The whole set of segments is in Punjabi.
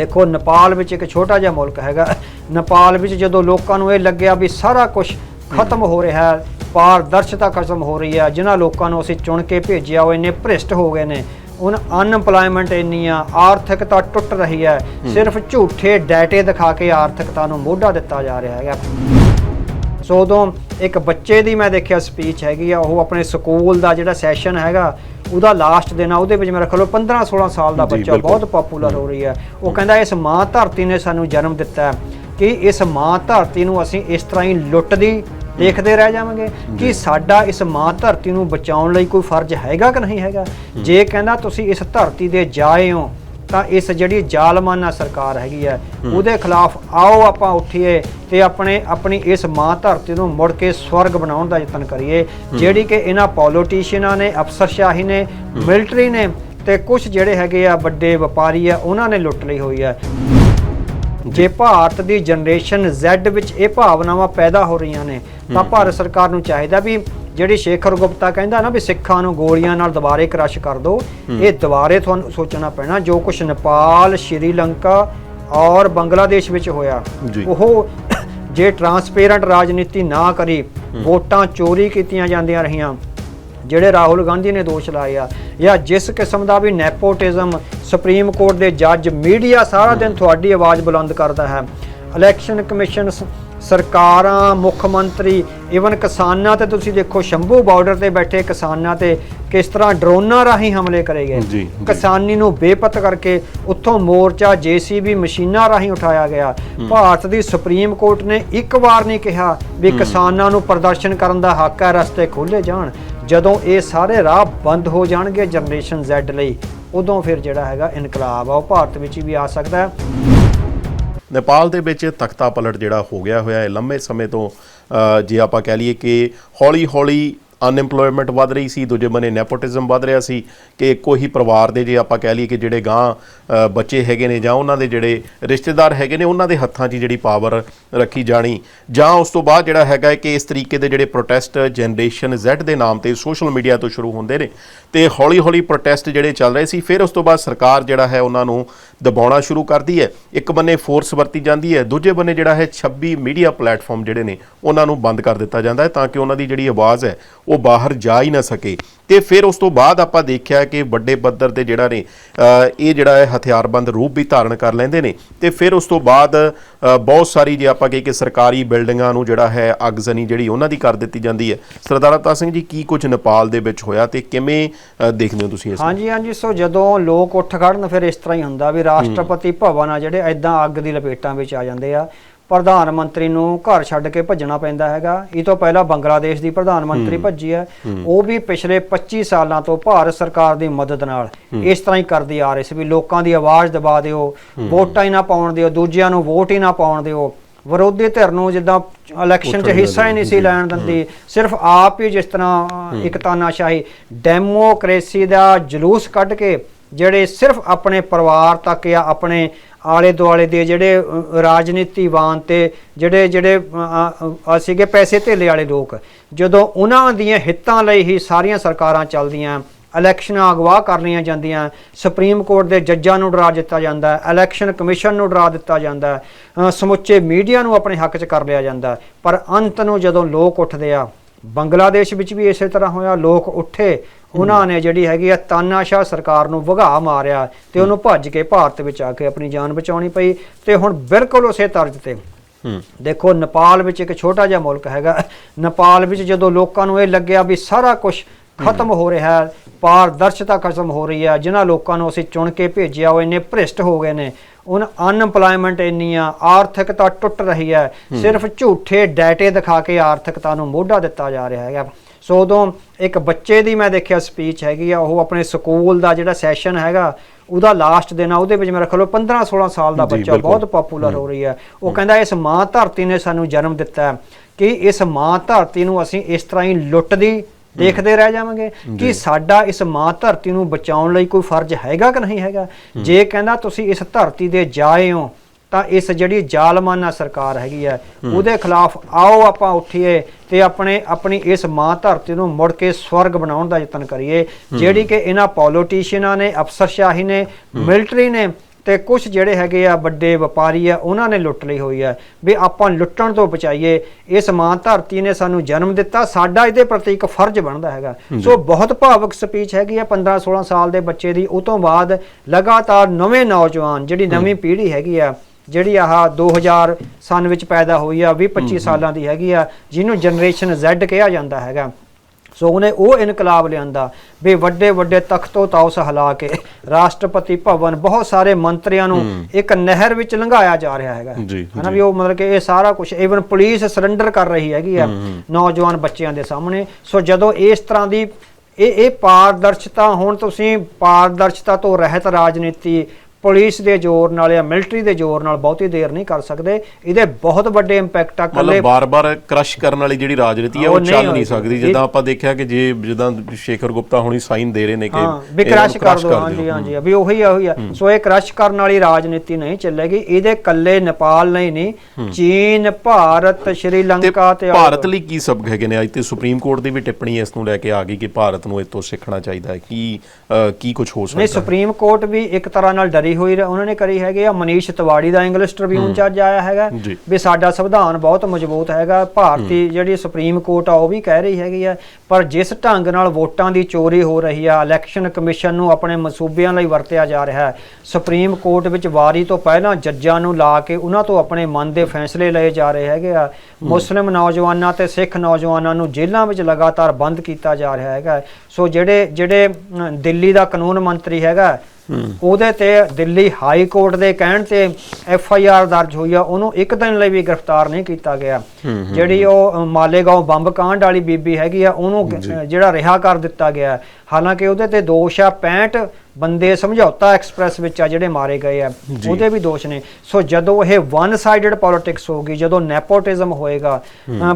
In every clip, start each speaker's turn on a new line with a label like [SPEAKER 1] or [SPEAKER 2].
[SPEAKER 1] ਦੇਖੋ ਨੇਪਾਲ ਵਿੱਚ ਇੱਕ ਛੋਟਾ ਜਿਹਾ ਮੁਲਕ ਹੈਗਾ। ਨੇਪਾਲ ਵਿੱਚ ਜਦੋਂ ਲੋਕਾਂ ਨੂੰ ਇਹ ਲੱਗਿਆ ਵੀ ਸਾਰਾ ਕੁਝ ਖਤਮ ਹੋ ਰਿਹਾ ਹੈ ਪਾਰਦਰਸ਼ਤਾ ਖਤਮ ਹੋ ਰਹੀ ਹੈ ਜਿਨ੍ਹਾਂ ਲੋਕਾਂ ਨੂੰ ਅਸੀਂ ਚੁਣ ਕੇ ਭੇਜਿਆ ਉਹ ਇੰਨੇ ਭ੍ਰਿਸ਼ਟ ਹੋ ਗਏ ਨੇ। ਹੁਣ ਅਨਪਲਾਈਮੈਂਟ ਇੰਨੀ ਆ ਆਰਥਿਕਤਾ ਟੁੱਟ ਰਹੀ ਹੈ। ਸਿਰਫ ਝੂਠੇ ਡਾਟੇ ਦਿਖਾ ਕੇ ਆਰਥਿਕਤਾ ਨੂੰ ਮੋਢਾ ਦਿੱਤਾ ਜਾ ਰਿਹਾ ਹੈਗਾ। ਸੋ ਉਦੋਂ ਇੱਕ ਬੱਚੇ ਦੀ ਮੈਂ ਦੇਖਿਆ ਸਪੀਚ ਹੈਗੀ ਆ ਉਹ ਆਪਣੇ ਸਕੂਲ ਦਾ ਜਿਹੜਾ ਸੈਸ਼ਨ ਹੈਗਾ ਉਹਦਾ ਲਾਸਟ ਦਿਨ ਆ ਉਹਦੇ ਵਿੱਚ ਮੇਰਾ ਖਲੋ 15 16 ਸਾਲ ਦਾ ਬੱਚਾ। ਬਹੁਤ ਪਪੂਲਰ ਹੋ ਰਹੀ ਹੈ। ਉਹ ਕਹਿੰਦਾ ਇਸ ਮਾਂ ਧਰਤੀ ਨੇ ਸਾਨੂੰ ਜਨਮ ਦਿੱਤਾ ਕਿ ਇਸ ਮਾਂ ਧਰਤੀ ਨੂੰ ਅਸੀਂ ਇਸ ਤਰ੍ਹਾਂ ਹੀ ਲੁੱਟਦੀ ਦੇਖਦੇ ਰਹਿ ਜਾਵਾਂਗੇ ਕਿ ਸਾਡਾ ਇਸ ਮਾਂ ਧਰਤੀ ਨੂੰ ਬਚਾਉਣ ਲਈ ਕੋਈ ਫਰਜ਼ ਹੈਗਾ ਕਿ ਨਹੀਂ ਹੈਗਾ? ਜੇ ਕਹਿੰਦਾ ਤੁਸੀਂ ਇਸ ਧਰਤੀ ਦੇ ਜਾਏ ਹੋ ਤਾਂ ਇਸ ਜਿਹੜੀ ਜ਼ਾਲਮਾਨਾ ਸਰਕਾਰ ਹੈਗੀ ਹੈ ਉਹਦੇ ਖਿਲਾਫ ਆਓ ਆਪਾਂ ਉੱਠੀਏ ਤੇ ਆਪਣੇ ਆਪਣੀ ਇਸ ਮਾਂ ਧਰਤੀ ਨੂੰ ਮੁੜ ਕੇ ਸਵਰਗ ਬਣਾਉਣ ਦਾ ਯਤਨ ਕਰੀਏ ਜਿਹੜੀ ਕਿ ਇਹਨਾਂ ਪੋਲੀਟੀਸ਼ੀਅਨਾਂ ਨੇ ਅਫਸਰਸ਼ਾਹੀ ਨੇ ਮਿਲਟਰੀ ਨੇ ਤੇ ਕੁਝ ਜਿਹੜੇ ਹੈਗੇ ਆ ਵੱਡੇ ਵਪਾਰੀ ਆ ਉਹਨਾਂ ਨੇ ਲੁੱਟ ਲਈ ਹੋਈ ਹੈ। ਜੇ ਭਾਰਤ ਦੀ ਜਨਰੇਸ਼ਨ Z ਵਿੱਚ ਇਹ ਭਾਵਨਾਵਾਂ ਪੈਦਾ ਹੋ ਰਹੀਆਂ ਨੇ ਤਾਂ ਭਾਰਤ ਸਰਕਾਰ ਨੂੰ ਚਾਹੀਦਾ ਵੀ ਜਿਹੜੀ ਸ਼ੇਖਰ ਗੁਪਤਾ ਕਹਿੰਦਾ ਨਾ ਵੀ ਸਿੱਖਾਂ ਨੂੰ ਗੋਲੀਆਂ ਨਾਲ ਦੁਬਾਰੇ ਕ੍ਰਸ਼ ਕਰ ਦਿਓ ਇਹ ਦੁਬਾਰੇ ਤੁਹਾਨੂੰ ਸੋਚਣਾ ਪੈਣਾ ਜੋ ਕੁਝ ਨੇਪਾਲ ਸ਼੍ਰੀਲੰਕਾ ਔਰ ਬੰਗਲਾਦੇਸ਼ ਵਿੱਚ ਹੋਇਆ। ਉਹ ਜੇ ਟਰਾਂਸਪੇਰੈਂਟ ਰਾਜਨੀਤੀ ਨਾ ਕਰੀ ਵੋਟਾਂ ਚੋਰੀ ਕੀਤੀਆਂ ਜਾਂਦੀਆਂ ਰਹੀਆਂ ਜਿਹੜੇ ਰਾਹੁਲ ਗਾਂਧੀ ਨੇ ਦੋਸ਼ ਲਾਏ ਆ ਜਾਂ ਜਿਸ ਕਿਸਮ ਦਾ ਵੀ ਨੈਪੋਟਿਜ਼ਮ ਸੁਪਰੀਮ ਕੋਰਟ ਦੇ ਜੱਜ ਮੀਡੀਆ ਸਾਰਾ ਦਿਨ ਤੁਹਾਡੀ ਆਵਾਜ਼ ਬੁਲੰਦ ਕਰਦਾ ਹੈ। ਇਲੈਕਸ਼ਨ ਕਮਿਸ਼ਨ ਸਰਕਾਰਾਂ ਮੁੱਖ ਮੰਤਰੀ ਇਵਨ ਕਿਸਾਨਾਂ ਤੇ ਤੁਸੀਂ ਦੇਖੋ ਸ਼ੰਭੂ ਬਾਰਡਰ ਤੇ ਬੈਠੇ ਕਿਸਾਨਾਂ ਤੇ ਕਿਸ ਤਰ੍ਹਾਂ ਡਰੋਨਾਂ ਰਾਹੀਂ ਹਮਲੇ ਕਰੇ ਗਏ। ਕਿਸਾਨੀ ਨੂੰ ਬੇਪਤ ਕਰਕੇ ਉੱਥੋਂ ਮੋਰਚਾ ਜੀਸੀਬੀ ਮਸ਼ੀਨਾਂ ਰਾਹੀਂ ਉਠਾਇਆ ਗਿਆ। ਭਾਰਤ ਦੀ ਸੁਪਰੀਮ ਕੋਰਟ ਨੇ ਇੱਕ ਵਾਰ ਨਹੀਂ ਕਿਹਾ ਵੀ ਕਿਸਾਨਾਂ ਨੂੰ ਪ੍ਰਦਰਸ਼ਨ ਕਰਨ ਦਾ ਹੱਕ ਹੈ ਰਸਤੇ ਖੋਲੇ ਜਾਣ। ਜਦੋਂ ਇਹ ਸਾਰੇ ਰਾਹ ਬੰਦ ਹੋ ਜਾਣਗੇ ਜਨਰੇਸ਼ਨ Z ਲਈ ਉਦੋਂ ਫਿਰ ਜਿਹੜਾ ਹੈਗਾ ਇਨਕਲਾਬ ਆ ਉਹ ਭਾਰਤ ਵਿੱਚ ਵੀ ਆ ਸਕਦਾ ਹੈ।
[SPEAKER 2] ਨੇਪਾਲ ਦੇ ਵਿੱਚ ਤਖਤਾ ਪਲਟ ਜਿਹੜਾ ਹੋ ਗਿਆ ਹੋਇਆ ਹੈ। ਲੰਮੇ ਸਮੇਂ ਤੋਂ ਜੇ ਆਪਾਂ ਕਹਿ ਲਈਏ ਕਿ ਹੌਲੀ ਹੌਲੀ ਅਨਐਮਪਲੋਇਮੈਂਟ ਵੱਧ ਰਹੀ ਸੀ, ਦੂਜੇ ਬੰਨੇ ਨੈਪੋਟਿਜ਼ਮ ਵੱਧ ਰਿਹਾ ਸੀ, ਕਿ ਇੱਕੋ ਹੀ ਪਰਿਵਾਰ ਦੇ ਜੇ ਆਪਾਂ ਕਹਿ ਲਈਏ ਕਿ ਜਿਹੜੇ ਗਾਂ ਬੱਚੇ ਹੈਗੇ ਨੇ ਜਾਂ ਉਹਨਾਂ ਦੇ ਜਿਹੜੇ ਰਿਸ਼ਤੇਦਾਰ ਹੈਗੇ ਨੇ, ਉਹਨਾਂ ਦੇ ਹੱਥਾਂ 'ਚ ਜਿਹੜੀ ਪਾਵਰ ਰੱਖੀ ਜਾਣੀ। ਜਾਂ ਉਸ ਤੋਂ ਬਾਅਦ ਜਿਹੜਾ ਹੈਗਾ ਕਿ ਇਸ ਤਰੀਕੇ ਦੇ ਜਿਹੜੇ ਪ੍ਰੋਟੈਸਟ ਜਨਰੇਸ਼ਨ Z ਦੇ ਨਾਮ ਤੇ ਸੋਸ਼ਲ ਮੀਡੀਆ ਤੋਂ ਸ਼ੁਰੂ ਹੁੰਦੇ ਨੇ, ਤੇ ਹੌਲੀ ਹੌਲੀ ਪ੍ਰੋਟੈਸਟ ਜਿਹੜੇ ਚੱਲ ਰਹੇ ਸੀ। ਫਿਰ ਉਸ ਤੋਂ ਬਾਅਦ ਸਰਕਾਰ ਜਿਹੜਾ ਹੈ, ਉਹਨਾਂ ਨੂੰ ਦਬਾਉਣਾ ਸ਼ੁਰੂ ਕਰਦੀ ਹੈ। ਇੱਕ ਬੰਨੇ ਫੋਰਸ ਵਰਤੀ ਜਾਂਦੀ ਹੈ, ਦੂਜੇ ਬੰਨੇ ਜਿਹੜਾ ਹੈ 26 ਮੀਡੀਆ ਪਲੇਟਫਾਰਮ ਜਿਹੜੇ ਨੇ, ਉਹਨਾਂ ਨੂੰ ਬੰਦ ਕਰ ਦਿੱਤਾ ਜਾਂਦਾ ਹੈ ਤਾਂ ਕਿ ਉਹਨਾਂ ਦੀ ਜਿਹੜੀ ਆਵਾਜ਼ ਹੈ, ਉਹ ਬਾਹਰ ਜਾ ਹੀ ਨਾ ਸਕੇ। ਤੇ ਫਿਰ ਉਸ ਤੋਂ ਬਾਅਦ ਆਪਾਂ ਦੇਖਿਆ ਕਿ ਵੱਡੇ ਪੱਧਰ ਤੇ ਜਿਹੜਾ ਨੇ ਇਹ ਜਿਹੜਾ ਹੈ ਹਥਿਆਰਬੰਦ ਰੂਪ ਵੀ ਧਾਰਨ ਕਰ ਲੈਂਦੇ ਨੇ। ਤੇ ਫਿਰ ਉਸ ਤੋਂ ਬਾਅਦ ਬਹੁਤ ਸਾਰੀ ਜੇ ਆਪਾਂ ਕਹੀਏ ਕਿ ਸਰਕਾਰੀ ਬਿਲਡਿੰਗਾਂ ਨੂੰ ਜਿਹੜਾ ਹੈ ਅਗਜ਼ਨੀ ਜਿਹੜੀ ਉਹਨਾਂ ਦੀ ਕਰ ਦਿੱਤੀ ਜਾਂਦੀ ਹੈ। ਸਰਦਾਰ ਅਵਤਾਰ ਸਿੰਘ ਜੀ, ਕੀ ਕੁਝ ਨੇਪਾਲ ਦੇ ਵਿੱਚ ਹੋਇਆ ਤੇ ਕਿਵੇਂ ਦੇਖਦੇ ਹੋ ਤੁਸੀਂ ਇਸ
[SPEAKER 1] ਹਾਂਜੀ ਹਾਂਜੀ, ਸੋ ਜਦੋਂ ਲੋਕ ਉੱਠ ਖੜਨ ਫਿਰ ਇਸ ਤਰ੍ਹਾਂ ਹੀ ਹੁੰਦਾ ਵੀ ਰਾਸ਼ਟਰਪਤੀ ਭਵਨ ਆ ਜਿਹੜੇ ਐਦਾਂ ਅੱਗ ਦੀ ਲਪੇਟਾਂ ਵਿੱਚ ਆ ਜਾਂਦੇ ਆ। ਪ੍ਰਧਾਨ ਮੰਤਰੀ ਨੂੰ ਘਰ ਛੱਡ ਕੇ ਭੱਜਣਾ ਪੈਂਦਾ ਹੈਗਾ। ਇਹ ਤੋਂ ਪਹਿਲਾਂ ਬੰਗਲਾਦੇਸ਼ ਦੀ ਪ੍ਰਧਾਨ ਮੰਤਰੀ ਭੱਜੀ ਹੈ। ਉਹ ਵੀ ਪਿਛਲੇ 25 ਸਾਲਾਂ ਤੋਂ ਭਾਰਤ ਸਰਕਾਰ ਦੀ ਮਦਦ ਨਾਲ ਇਸ ਤਰ੍ਹਾਂ ਹੀ ਕਰਦੀ ਆ ਰਹੀ ਸੀ ਵੀ ਲੋਕਾਂ ਦੀ ਆਵਾਜ਼ ਦਬਾ ਦਿਓ ਵੋਟਾਂ ਹੀ ਨਾ ਪਾਉਣ ਦਿਓ ਦੂਜਿਆਂ ਨੂੰ ਵੋਟ ਹੀ ਨਾ ਪਾਉਣ ਦਿਓ। ਵਿਰੋਧੀ ਧਿਰ ਨੂੰ ਜਿੱਦਾਂ ਇਲੈਕਸ਼ਨ 'ਚ ਹਿੱਸਾ ਹੀ ਨਹੀਂ ਸੀ ਲੈਣ ਦਿੰਦੀ। ਸਿਰਫ ਆਪ ਹੀ ਜਿਸ ਤਰ੍ਹਾਂ ਇੱਕ ਤਾਨਾਸ਼ਾਹੀ ਡੈਮੋਕ੍ਰੇਸੀ ਦਾ ਜਲੂਸ ਕੱਢ ਕੇ ਜਿਹੜੇ ਸਿਰਫ ਆਪਣੇ ਪਰਿਵਾਰ ਤੱਕ ਜਾਂ ਆਪਣੇ ਆਲੇ ਦੁਆਲੇ ਦੇ ਜਿਹੜੇ ਰਾਜਨੀਤੀਵਾਨ ਤੇ ਜਿਹੜੇ ਜਿਹੜੇ ਸੀਗੇ ਪੈਸੇ ਧੇਲੇ ਵਾਲੇ ਲੋਕ, ਜਦੋਂ ਉਹਨਾਂ ਦੀਆਂ ਹਿੱਤਾਂ ਲਈ ਹੀ ਸਾਰੀਆਂ ਸਰਕਾਰਾਂ ਚੱਲਦੀਆਂ, ਇਲੈਕਸ਼ਨਾਂ ਅਗਵਾ ਕਰ ਲਈਆਂ ਜਾਂਦੀਆਂ, ਸੁਪਰੀਮ ਕੋਰਟ ਦੇ ਜੱਜਾਂ ਨੂੰ ਡਰਾ ਦਿੱਤਾ ਜਾਂਦਾ ਹੈ ਇਲੈਕਸ਼ਨ ਕਮਿਸ਼ਨ ਨੂੰ ਡਰਾ ਦਿੱਤਾ ਜਾਂਦਾ ਹੈ ਸਮੁੱਚੇ ਮੀਡੀਆ ਨੂੰ ਆਪਣੇ ਹੱਕ 'ਚ ਕਰ ਲਿਆ ਜਾਂਦਾ, ਪਰ ਅੰਤ ਨੂੰ ਜਦੋਂ ਲੋਕ ਉੱਠਦੇ ਆ ਬੰਗਲਾਦੇਸ਼ ਵਿੱਚ ਵੀ ਇਸੇ ਤਰ੍ਹਾਂ ਹੋਇਆ ਲੋਕ ਉੱਠੇ। ਉਹਨਾਂ ਨੇ ਜਿਹੜੀ ਹੈਗੀ ਆ ਤਾਨਾਸ਼ਾਹ ਸਰਕਾਰ ਨੂੰ ਵਗਾ ਮਾਰਿਆ ਤੇ ਉਹਨੂੰ ਭੱਜ ਕੇ ਭਾਰਤ ਵਿੱਚ ਆ ਕੇ ਆਪਣੀ ਜਾਨ ਬਚਾਉਣੀ ਪਈ ਤੇ ਹੁਣ ਬਿਲਕੁਲ ਉਸੇ ਤਰਜ਼ ਤੇ।
[SPEAKER 2] ਹੂੰ।
[SPEAKER 1] ਦੇਖੋ ਨੇਪਾਲ ਵਿੱਚ ਇੱਕ ਛੋਟਾ ਜਿਹਾ ਮੁਲਕ ਹੈਗਾ। ਨੇਪਾਲ ਵਿੱਚ ਜਦੋਂ ਲੋਕਾਂ ਨੂੰ ਇਹ ਲੱਗਿਆ ਵੀ ਸਾਰਾ ਕੁਝ ਖਤਮ ਹੋ ਰਿਹਾ ਹੈ। ਪਾਰਦਰਸ਼ਤਾ ਖਤਮ ਹੋ ਰਹੀ ਹੈ। ਜਿਨ੍ਹਾਂ ਲੋਕਾਂ ਨੂੰ ਅਸੀਂ ਚੁਣ ਕੇ ਭੇਜਿਆ ਉਹ ਇੰਨੇ ਭ੍ਰਿਸ਼ਟ ਹੋ ਗਏ ਨੇ। ਉਹਨਾਂ ਅਨਪਲਾਈਮੈਂਟ ਇੰਨੀ ਆ ਆਰਥਿਕਤਾ ਟੁੱਟ ਰਹੀ ਹੈ। ਸਿਰਫ ਝੂਠੇ ਡਾਟੇ ਦਿਖਾ ਕੇ ਆਰਥਿਕਤਾ ਨੂੰ ਮੋਢਾ ਦਿੱਤਾ ਜਾ ਰਿਹਾ ਹੈਗਾ। ਸੋ ਉਦੋਂ ਇੱਕ ਬੱਚੇ ਦੀ ਮੈਂ ਦੇਖਿਆ ਸਪੀਚ ਹੈਗੀ ਆ ਉਹ ਆਪਣੇ ਸਕੂਲ ਦਾ ਜਿਹੜਾ ਸੈਸ਼ਨ ਹੈਗਾ ਉਹਦਾ ਲਾਸਟ ਦਿਨ ਆ ਉਹਦੇ ਵਿੱਚ ਮੇਰਾ ਖਲੋ 15 16 ਸਾਲ ਦਾ ਬੱਚਾ। ਬਹੁਤ ਪਪੂਲਰ ਹੋ। ਰਹੀ ਹੈ। ਉਹ ਕਹਿੰਦਾ ਇਸ ਮਾਂ ਧਰਤੀ ਨੇ ਸਾਨੂੰ ਜਨਮ ਦਿੱਤਾ ਕਿ ਇਸ ਮਾਂ ਧਰਤੀ ਨੂੰ ਅਸੀਂ ਇਸ ਤਰ੍ਹਾਂ ਹੀ ਲੁੱਟਦੀ ਦੇਖਦੇ ਰਹਿ ਜਾਵਾਂਗੇ ਕਿ ਸਾਡਾ ਇਸ ਮਾਂ ਧਰਤੀ ਨੂੰ ਬਚਾਉਣ ਲਈ ਕੋਈ ਫਰਜ਼ ਹੈਗਾ ਕਿ ਨਹੀਂ ਹੈਗਾ? ਜੇ ਕਹਿੰਦਾ ਤੁਸੀਂ ਇਸ ਧਰਤੀ ਦੇ ਜਾਏ ਹੋ ਤਾਂ ਇਸ ਜਿਹੜੀ ਜ਼ਾਲਮਾਨਾ ਸਰਕਾਰ ਹੈਗੀ ਹੈ ਉਹਦੇ ਖਿਲਾਫ ਆਓ ਆਪਾਂ ਉੱਠੀਏ ਤੇ ਆਪਣੇ ਆਪਣੀ ਇਸ ਮਾਂ ਧਰਤੀ ਨੂੰ ਮੁੜ ਕੇ ਸਵਰਗ ਬਣਾਉਣ ਦਾ ਯਤਨ ਕਰੀਏ ਜਿਹੜੀ ਕਿ ਇਹਨਾਂ ਪੋਲੀਟੀਸ਼ੀਅਨਾਂ ਨੇ ਅਫਸਰਸ਼ਾਹੀ ਨੇ ਮਿਲਟਰੀ ਨੇ ਤੇ ਕੁਝ ਜਿਹੜੇ ਹੈਗੇ ਆ ਵੱਡੇ ਵਪਾਰੀ ਆ ਉਹਨਾਂ ਨੇ ਲੁੱਟ ਲਈ ਹੋਈ ਆ। ਵੀ ਆਪਾਂ ਲੁੱਟਣ ਤੋਂ ਬਚਾਈਏ ਇਸ ਮਾਂ ਧਰਤੀ ਨੇ ਸਾਨੂੰ ਜਨਮ ਦਿੱਤਾ ਸਾਡਾ ਇਹਦੇ ਪ੍ਰਤੀ ਇੱਕ ਫਰਜ਼ ਬਣਦਾ ਹੈਗਾ। ਸੋ ਬਹੁਤ ਭਾਵਕ ਸਪੀਚ ਹੈਗੀ ਆ 15 16 ਸਾਲ ਦੇ ਬੱਚੇ ਦੀ। ਉਹ ਤੋਂ ਬਾਅਦ ਲਗਾਤਾਰ ਨਵੇਂ ਨੌਜਵਾਨ ਜਿਹੜੀ ਨਵੀਂ ਪੀੜ੍ਹੀ ਹੈਗੀ ਆ ਜਿਹੜੀ ਆਹ 2000 ਸਨ ਵਿੱਚ ਪੈਦਾ ਹੋਈ ਆ 20 25 ਸਾਲਾਂ ਦੀ ਹੈਗੀ ਆ ਜਿਹਨੂੰ ਜਨਰੇਸ਼ਨ Z ਕਿਹਾ ਜਾਂਦਾ ਹੈਗਾ। ਸੋ ਉਹਨੇ ਉਹ ਇਨਕਲਾਬ ਲਿਆਂਦਾ। ਵੀ ਵੱਡੇ ਵੱਡੇ ਤਖਤੋ ਤਾਉਸ ਹਿਲਾ ਕੇ ਰਾਸ਼ਟਰਪਤੀ ਭਵਨ ਬਹੁਤ ਸਾਰੇ ਮੰਤਰੀਆਂ ਨੂੰ ਇੱਕ ਨਹਿਰ ਵਿੱਚ ਲੰਘਾਇਆ ਜਾ ਰਿਹਾ ਹੈਗਾ। ਹਨਾ ਵੀ ਉਹ ਮਤਲਬ ਕਿ ਇਹ ਸਾਰਾ ਕੁਝ ਇਵਨ ਪੁਲਿਸ ਸਰੈਂਡਰ ਕਰ ਰਹੀ ਹੈਗੀ ਆ ਨੌਜਵਾਨ ਬੱਚਿਆਂ ਦੇ ਸਾਹਮਣੇ। ਸੋ ਜਦੋਂ ਇਸ ਤਰ੍ਹਾਂ ਦੀ ਇਹ ਇਹ ਪਾਰਦਰਸ਼ਤਾ ਹੁਣ ਤੁਸੀਂ ਪਾਰਦਰਸ਼ਤਾ ਤੋਂ ਰਹਿਤ ਰਾਜਨੀਤੀ ਪੁਲਿਸ ਦੇ ਜ਼ੋਰ ਨਾਲ ਜਾਂ ਮਿਲਟਰੀ ਦੇ ਜ਼ੋਰ ਨਾਲ ਬਹੁਤੀ ਦੇਰ ਨਹੀਂ ਕਰ ਸਕਦੇ। ਇਹਦੇ ਬਹੁਤ ਵੱਡੇ ਇੰਪੈਕਟ ਆ ਕੱਲੇ
[SPEAKER 2] ਮਤਲਬ ਬਾਰ-ਬਾਰ ਕ੍ਰਸ਼ ਕਰਨ ਵਾਲੀ ਜਿਹੜੀ ਰਾਜਨੀਤੀ ਹੈ
[SPEAKER 1] ਉਹ ਨਹੀਂ
[SPEAKER 2] ਚੱਲ ਨਹੀਂ ਸਕਦੀ। ਜਿੱਦਾਂ ਆਪਾਂ ਦੇਖਿਆ ਕਿ ਜੇ ਜਿੱਦਾਂ ਸ਼ੇਖਰ ਗੁਪਤਾ ਹੁਣੀ ਸਾਈਨ ਦੇ ਰਹੇ ਨੇ ਕਿ
[SPEAKER 1] ਵੀ ਕ੍ਰਸ਼ ਕਰ ਦੋ। ਹਾਂਜੀ। ਹਾਂਜੀ ਵੀ ਉਹੀ ਆ ਉਹੀ ਆ। ਸੋ ਇਹ ਕ੍ਰਸ਼ ਕਰਨ ਵਾਲੀ ਰਾਜਨੀਤੀ ਨਹੀਂ ਚੱਲੇਗੀ। ਇਹਦੇ ਕੱਲੇ ਨੇਪਾਲ ਨਹੀਂ ਨਹੀਂ ਚੀਨ ਭਾਰਤ ਸ਼੍ਰੀਲੰਕਾ ਤੇ
[SPEAKER 2] ਭਾਰਤ ਲਈ ਕੀ ਸਬਕ ਹੈਗੇ ਨੇ? ਅੱਜ ਤੇ ਸੁਪਰੀਮ ਕੋਰਟ ਦੀ ਵੀ ਟਿੱਪਣੀ ਇਸ ਨੂੰ ਲੈ ਕੇ ਆ ਗਈ ਕਿ ਭਾਰਤ ਨੂੰ ਇਹ ਤੋਂ ਸਿੱਖਣਾ ਚਾਹੀਦਾ ਹੈ। ਕੀ ਕੀ ਕੁਝ ਹੋ
[SPEAKER 1] ਨਹੀਂ
[SPEAKER 2] ਸਕਦਾ ਹੈ?
[SPEAKER 1] ਸੁਪਰੀਮ ਕੋਰਟ ਵੀ ਇੱਕ ਤਰ੍ਹਾਂ ਨਾਲ ਡਰੀ ਹੋਈ ਰ- ਉਹਨਾਂ ਨੇ ਕਰੀ ਹੈਗੇ ਆ ਮਨੀਸ਼ ਤਿਵਾੜੀ ਦਾ ਇੰਗਲਿਸ਼ ਟ੍ਰਿਬਿਊਨ ਚ ਅੱਜ ਆਇਆ ਹੈਗਾ। ਵੀ ਸਾਡਾ ਸੰਵਿਧਾਨ ਬਹੁਤ ਮਜ਼ਬੂਤ ਹੈਗਾ ਭਾਰਤੀ ਜਿਹੜੀ ਸੁਪਰੀਮ ਕੋਰਟ ਆ ਉਹ ਵੀ ਕਹਿ ਰਹੀ ਹੈਗੀ ਆ। ਪਰ ਜਿਸ ਢੰਗ ਨਾਲ ਵੋਟਾਂ ਦੀ ਚੋਰੀ ਹੋ ਰਹੀ ਆ ਇਲੈਕਸ਼ਨ ਕਮਿਸ਼ਨ ਨੂੰ ਆਪਣੇ ਮਸੂਬਿਆਂ ਲਈ ਵਰਤਿਆ ਜਾ ਰਿਹਾ ਹੈ। ਸੁਪਰੀਮ ਕੋਰਟ ਵਿੱਚ ਵਾਰੀ ਤੋਂ ਪਹਿਲਾਂ ਜੱਜਾਂ ਨੂੰ ਲਾ ਕੇ ਉਹਨਾਂ ਤੋਂ ਆਪਣੇ ਮਨ ਦੇ ਫੈਸਲੇ ਲਏ ਜਾ ਰਹੇ ਹੈਗੇ ਆ। ਮੁਸਲਿਮ ਨੌਜਵਾਨਾਂ ਤੇ ਸਿੱਖ ਨੌਜਵਾਨਾਂ ਨੂੰ ਜੇਲ੍ਹਾਂ ਵਿੱਚ ਲਗਾਤਾਰ ਬੰਦ ਕੀਤਾ ਜਾ ਰਿਹਾ ਹੈਗਾ। ਸੋ ਜਿਹੜੇ ਜਿਹੜੇ ਦਿੱਲੀ ਦਾ ਕਾਨੂੰਨ ਮੰਤਰੀ ਹੈਗਾ ਉਹਦੇ ਤੇ ਦਿੱਲੀ ਹਾਈ ਕੋਰਟ ਦੇ ਕਹਿਣ ਤੇ ਐਫ ਆਈ ਆਰ ਦਰਜ ਹੋਈ ਆ ਉਹਨੂੰ ਇੱਕ ਦਿਨ ਲਈ ਵੀ ਗ੍ਰਿਫਤਾਰ ਨਹੀਂ ਕੀਤਾ ਗਿਆ। ਜਿਹੜੀ ਉਹ ਅ, ਮਾਲੇਗਾਂਵ ਬੰਬ ਕਾਂਡ ਵਾਲੀ ਬੀਬੀ ਹੈਗੀ ਆ ਉਹਨੂੰ ਜਿਹੜਾ ਰਿਹਾ ਕਰ ਦਿੱਤਾ ਗਿਆ। ਹਾਲਾਂਕਿ ਉਹਦੇ ਤੇ ਦੋਸ਼ ਆ 65 ਬੰਦੇ ਸਮਝੌਤਾ ਐਕਸਪ੍ਰੈਸ ਵਿੱਚ ਆ ਜਿਹੜੇ ਮਾਰੇ ਗਏ ਆ। ਉਹਦੇ ਵੀ ਦੋਸ਼ ਨੇ। ਸੋ ਜਦੋਂ ਇਹ ਵਨ ਸਾਈਡਡ ਪੋਲਿਟਿਕਸ ਹੋਗੀ ਜਦੋਂ ਨੈਪੋਟਿਜ਼ਮ ਹੋਏਗਾ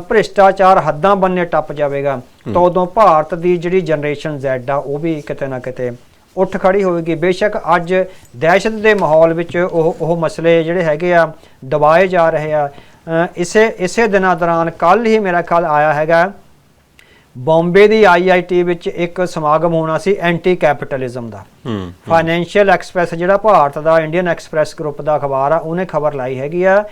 [SPEAKER 1] ਭ੍ਰਿਸ਼ਟਾਚਾਰ ਹੱਦਾਂ ਬੰਨੇ ਟੱਪ ਜਾਵੇਗਾ ਤਾਂ ਉਦੋਂ ਭਾਰਤ ਦੀ ਜਿਹੜੀ ਜਨਰੇਸ਼ਨ Z ਆ ਉਹ ਵੀ ਕਿਤੇ ਨਾ ਕਿਤੇ ਉੱਠ ਖੜੀ ਹੋਵੇਗੀ। ਬੇਸ਼ੱਕ ਅੱਜ ਦਹਿਸ਼ਤ ਦੇ ਮਾਹੌਲ ਵਿੱਚ ਉਹ ਉਹ ਮਸਲੇ ਜਿਹੜੇ ਹੈਗੇ ਆ ਦਬਾਏ ਜਾ ਰਹੇ ਆ। ਇਸੇ ਇਸੇ ਦਿਨਾਂ ਦੌਰਾਨ ਕੱਲ ਹੀ ਮੇਰਾ ਖਿਆਲ ਆਇਆ ਹੈਗਾ ਬੰਬੇ ਦੀ ਆਈਆਈਟੀ ਵਿੱਚ ਇੱਕ ਸਮਾਗਮ ਹੋਣਾ ਸੀ ਐਂਟੀ ਕੈਪੀਟਲਿਜ਼ਮ ਦਾ। ਫਾਈਨੈਂਸ਼ੀਅਲ ਐਕਸਪ੍ਰੈਸ ਜਿਹੜਾ ਭਾਰਤ ਦਾ ਇੰਡੀਅਨ ਐਕਸਪ੍ਰੈਸ ਗਰੁੱਪ ਦਾ ਅਖਬਾਰ ਆ ਉਹਨੇ ਖਬਰ ਲਾਈ ਹੈਗੀ ਆ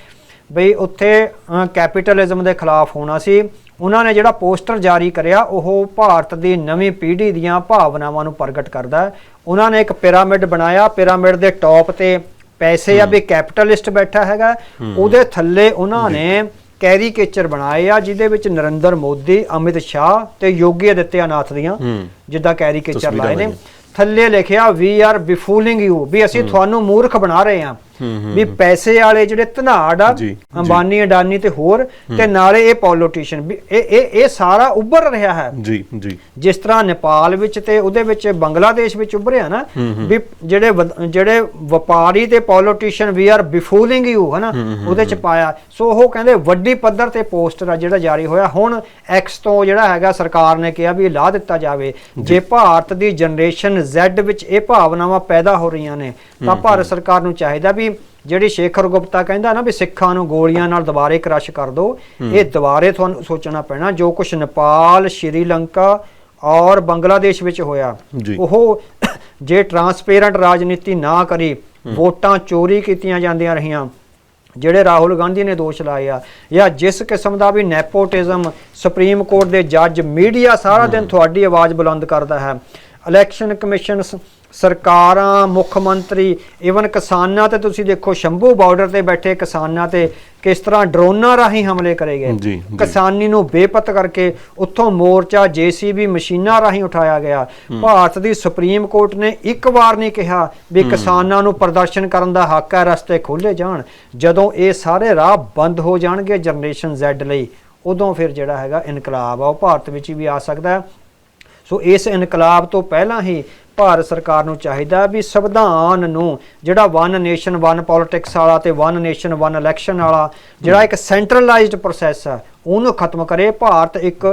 [SPEAKER 1] ਬਈ ਉੱਥੇ ਕੈਪੀਟਲਿਜ਼ਮ ਦੇ ਖਿਲਾਫ ਹੋਣਾ ਸੀ। ਉਹਨਾਂ ਨੇ ਜਿਹੜਾ ਪੋਸਟਰ ਜਾਰੀ ਕਰਿਆ ਉਹ ਭਾਰਤ ਦੀ ਨਵੀਂ ਪੀੜ੍ਹੀ ਦੀਆਂ ਭਾਵਨਾਵਾਂ ਨੂੰ ਪ੍ਰਗਟ ਕਰਦਾ। ਉਹਨਾਂ ਨੇ ਇੱਕ ਪਿਰਾਮਿਡ ਬਣਾਇਆ। ਪਿਰਾਮਿਡ ਦੇ ਟੌਪ ਤੇ ਪੈਸੇ ਆ ਵੀ ਕੈਪੀਟਲਿਸਟ ਬੈਠਾ ਹੈਗਾ। ਉਹਦੇ ਥੱਲੇ ਉਹਨਾਂ ਨੇ ਕੈਰੀਕੇਚਰ ਬਣਾਏ ਆ ਜਿਹਦੇ ਵਿੱਚ ਨਰਿੰਦਰ ਮੋਦੀ ਅਮਿਤ ਸ਼ਾਹ ਤੇ ਯੋਗੀ ਆਦਿੱਤਿਆਨਾਥ ਦੀਆਂ ਜਿੱਦਾਂ ਕੈਰੀਕੇਚਰ ਲਾਏ ਨੇ। ਥੱਲੇ ਲਿਖਿਆ ਵੀ ਆਰ ਬਿਫੂਲਿੰਗ ਯੂ ਵੀ ਅਸੀਂ ਤੁਹਾਨੂੰ ਮੂਰਖ ਬਣਾ ਰਹੇ ਹਾਂ। ਵੀ ਪੈਸੇ ਵਾਲੇ ਜਿਹੜੇ ਧਨਾੜ ਆ। ਅੰਬਾਨੀ ਅਡਾਨੀ ਤੇ ਹੋਰ ਤੇ ਨਾਲੇ ਇਹ ਪੋਲੀਟੀਸ਼ੀਅਨ ਵੀ ਇਹ ਇਹ ਇਹ ਸਾਰਾ ਉੱਭਰ ਰਿਹਾ ਹੈ।
[SPEAKER 2] ਜੀ ਜੀ।
[SPEAKER 1] ਜਿਸ ਤਰ੍ਹਾਂ ਨੇਪਾਲ ਵਿੱਚ ਤੇ ਉਹਦੇ ਵਿੱਚ ਬੰਗਲਾਦੇਸ਼ ਵਿੱਚ ਉੱਭਰਿਆ ਨਾ ਵੀ ਜਿਹੜੇ ਜਿਹੜੇ ਵਪਾਰੀ ਤੇ politician we are befooling you ਹਨਾ ਉਹਦੇ ਚ ਪਾਇਆ। ਸੋ ਉਹ ਕਹਿੰਦੇ ਵੱਡੀ ਪੱਧਰ ਤੇ ਪੋਸਟਰ ਆ ਜਿਹੜਾ ਜਾਰੀ ਹੋਇਆ। ਹੁਣ ਐਕਸ ਤੋਂ ਜਿਹੜਾ ਹੈਗਾ ਸਰਕਾਰ ਨੇ ਕਿਹਾ ਵੀ ਲਾ ਦਿੱਤਾ ਜਾਵੇ। ਜੇ। ਭਾਰਤ ਦੀ ਜਨਰੇਸ਼ਨ Z ਵਿੱਚ ਇਹ ਭਾਵਨਾਵਾਂ ਪੈਦਾ ਹੋ ਰਹੀਆਂ ਨੇ ਤਾਂ ਭਾਰਤ ਸਰਕਾਰ ਨੂੰ ਚਾਹੀਦਾ ਵੀ ਜਿਹੜੀ ਸ਼ੇਖਰ ਗੁਪਤਾ ਕਹਿੰਦਾ ਨਾ ਵੀ ਸਿੱਖਾਂ ਨੂੰ ਗੋਲੀਆਂ ਨਾਲ ਦੁਬਾਰੇ ਕ੍ਰਸ਼ ਕਰ ਦਿਓ ਇਹ ਦੁਬਾਰੇ ਤੁਹਾਨੂੰ ਸੋਚਣਾ ਪੈਣਾ ਜੋ ਕੁਝ ਨੇਪਾਲ ਸ਼੍ਰੀਲੰਕਾ ਔਰ ਬੰਗਲਾਦੇਸ਼ ਵਿੱਚ ਹੋਇਆ। ਉਹ ਜੇ ਟਰਾਂਸਪੇਰੈਂਟ ਰਾਜਨੀਤੀ ਨਾ ਕਰੀ ਵੋਟਾਂ ਚੋਰੀ ਕੀਤੀਆਂ ਜਾਂਦੀਆਂ ਰਹੀਆਂ ਜਿਹੜੇ ਰਾਹੁਲ ਗਾਂਧੀ ਨੇ ਦੋਸ਼ ਲਾਏ ਆ ਜਾਂ ਜਿਸ ਕਿਸਮ ਦਾ ਵੀ ਨੈਪੋਟਿਜ਼ਮ ਸੁਪਰੀਮ ਕੋਰਟ ਦੇ ਜੱਜ ਮੀਡੀਆ ਸਾਰਾ ਦਿਨ ਤੁਹਾਡੀ ਆਵਾਜ਼ ਬੁਲੰਦ ਕਰਦਾ ਹੈ। ਇਲੈਕਸ਼ਨ ਕਮਿਸ਼ਨ ਸਰਕਾਰਾਂ ਮੁੱਖ ਮੰਤਰੀ ਈਵਨ ਕਿਸਾਨਾਂ ਤੇ ਤੁਸੀਂ ਦੇਖੋ ਸ਼ੰਭੂ ਬਾਰਡਰ ਤੇ ਬੈਠੇ ਕਿਸਾਨਾਂ ਤੇ ਕਿਸ ਤਰ੍ਹਾਂ ਡਰੋਨਾਂ ਰਾਹੀਂ ਹਮਲੇ ਕਰੇ ਗਏ। ਕਿਸਾਨੀ ਨੂੰ ਬੇਪਤ ਕਰਕੇ ਉੱਥੋਂ ਮੋਰਚਾ ਜੀਸੀਬੀ ਮਸ਼ੀਨਾਂ ਰਾਹੀਂ ਉਠਾਇਆ ਗਿਆ। ਭਾਰਤ ਦੀ ਸੁਪਰੀਮ ਕੋਰਟ ਨੇ ਇੱਕ ਵਾਰ ਨਹੀਂ ਕਿਹਾ ਵੀ ਕਿਸਾਨਾਂ ਨੂੰ ਪ੍ਰਦਰਸ਼ਨ ਕਰਨ ਦਾ ਹੱਕ ਹੈ ਰਸਤੇ ਖੋਲੇ ਜਾਣ। ਜਦੋਂ ਇਹ ਸਾਰੇ ਰਾਹ ਬੰਦ ਹੋ ਜਾਣਗੇ ਜਨਰੇਸ਼ਨ Z ਲਈ ਉਦੋਂ ਫਿਰ ਜਿਹੜਾ ਹੈਗਾ ਇਨਕਲਾਬ ਆ ਉਹ ਭਾਰਤ ਵਿੱਚ ਵੀ ਆ ਸਕਦਾ ਹੈ। ਸੋ ਇਸ ਇਨਕਲਾਬ ਤੋਂ ਪਹਿਲਾਂ ਹੀ ਭਾਰਤ ਸਰਕਾਰ ਨੂੰ ਚਾਹੀਦਾ ਵੀ ਸੰਵਿਧਾਨ ਨੂੰ ਜਿਹੜਾ ਵਨ ਨੇਸ਼ਨ ਵਨ ਪੋਲਿਟਿਕਸ ਵਾਲਾ ਤੇ ਵਨ ਨੇਸ਼ਨ ਵਨ ਇਲੈਕਸ਼ਨ ਵਾਲਾ ਜਿਹੜਾ ਇੱਕ ਸੈਂਟਰਲਾਈਜ਼ਡ ਪ੍ਰੋਸੈਸ ਆ ਉਹਨੂੰ ਖਤਮ ਕਰੇ। ਭਾਰਤ ਇੱਕ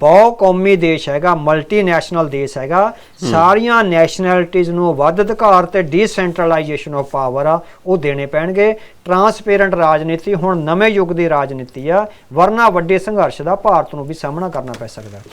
[SPEAKER 1] ਬਹੁ ਕੌਮੀ ਦੇਸ਼ ਹੈਗਾ ਮਲਟੀਨੈਸ਼ਨਲ ਦੇਸ਼ ਹੈਗਾ। ਸਾਰੀਆਂ ਨੈਸ਼ਨੈਲਿਟੀਜ਼ ਨੂੰ ਵੱਧ ਅਧਿਕਾਰ ਤੇ ਡੀਸੈਂਟਰਲਾਈਜੇਸ਼ਨ ਆਫ ਪਾਵਰ ਆ ਉਹ ਦੇਣੇ ਪੈਣਗੇ। ਟਰਾਂਸਪੇਰੈਂਟ ਰਾਜਨੀਤੀ ਹੁਣ ਨਵੇਂ ਯੁੱਗ ਦੀ ਰਾਜਨੀਤੀ ਆ ਵਰਨਾ ਵੱਡੇ ਸੰਘਰਸ਼ ਦਾ ਭਾਰਤ ਨੂੰ ਵੀ ਸਾਹਮਣਾ ਕਰਨਾ ਪੈ ਸਕਦਾ।